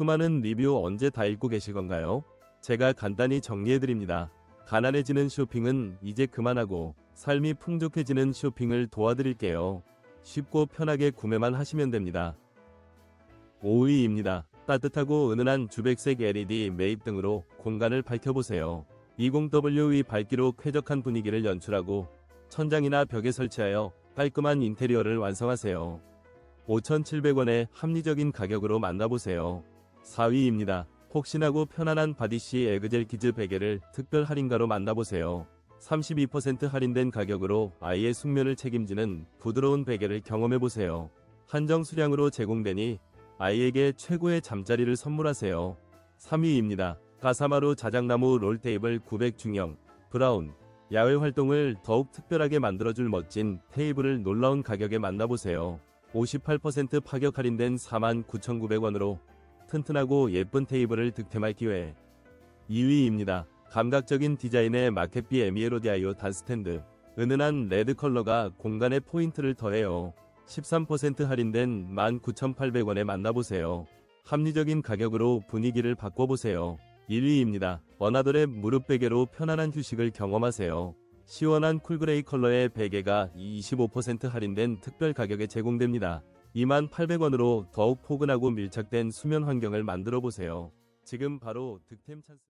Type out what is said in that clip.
수많은 리뷰 언제 다 읽고 계실 건가요? 제가 간단히 정리해드립니다. 가난해지는 쇼핑은 이제 그만하고 삶이 풍족해지는 쇼핑을 도와드릴게요. 쉽고 편하게 구매만 하시면 됩니다. 5위입니다. 따뜻하고 은은한 주백색 LED 매입 등으로 공간을 밝혀보세요. 20W 밝기로 쾌적한 분위기를 연출하고 천장이나 벽에 설치하여 깔끔한 인테리어를 완성하세요. 5,700원의 합리적인 가격으로 만나보세요. 4위입니다. 폭신하고 편안한 바디시 에그젤 키즈 베개를 특별 할인가로 만나보세요. 32% 할인된 가격으로 아이의 숙면을 책임지는 부드러운 베개를 경험해보세요. 한정 수량으로 제공되니 아이에게 최고의 잠자리를 선물하세요. 3위입니다. 가사마루 자작나무 롤테이블 900 중형, 브라운, 야외 활동을 더욱 특별하게 만들어줄 멋진 테이블을 놀라운 가격에 만나보세요. 58% 파격 할인된 49,900원으로 튼튼하고 예쁜 테이블을 득템할 기회. 2위입니다. 감각적인 디자인의 마켓비 에미에로디아이오 단스탠드. 은은한 레드 컬러가 공간에 포인트를 더해요. 13% 할인된 19,800원에 만나보세요. 합리적인 가격으로 분위기를 바꿔보세요. 1위입니다. 원하돌의 무릎 베개로 편안한 휴식을 경험하세요. 시원한 쿨그레이 컬러의 베개가 25% 할인된 특별 가격에 제공됩니다. 2800원으로 더욱 포근하고 밀착된 수면 환경을 만들어 보세요. 지금 바로 득템 찬스